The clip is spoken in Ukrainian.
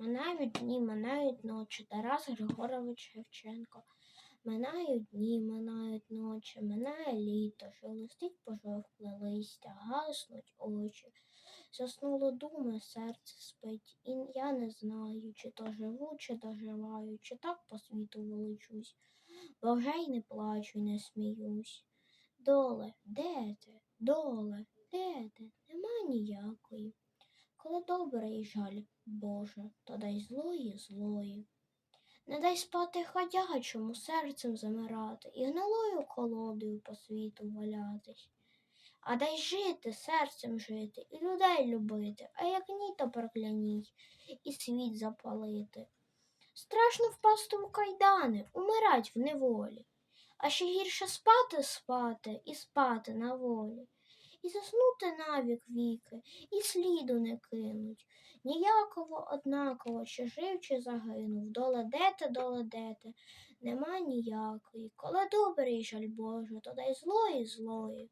Минають дні, минають ночі. Тарас Григорович Шевченко. Минають дні, минають ночі, минає літо, шелестить пожовкле листя, гаснуть очі. Заснуло думи, серце спить, і я не знаю, чи то живу, чи доживаю, чи так по світу волочусь, бо вже й не плачу, й не сміюсь. Доле, де ти? Доле, де ти? Нема ніякої. Коли добре і жаль, Боже, то дай злої, злої. Не дай спати ходячому, серцем замирати і гнилою колодою по світу валятись. А дай жити, серцем жити, і людей любити, а як ні, то прокляніть, і світ запалити. Страшно впасти у кайдани, умирать в неволі, а ще гірше спати, спати і спати на волі, і заснути навік віки, і сліду не кинуть. Ніяково однаково, чи жив, чи загинув, Доладете, доладете, нема ніякої. Коли добрий жаль Боже, то дай злої, злої.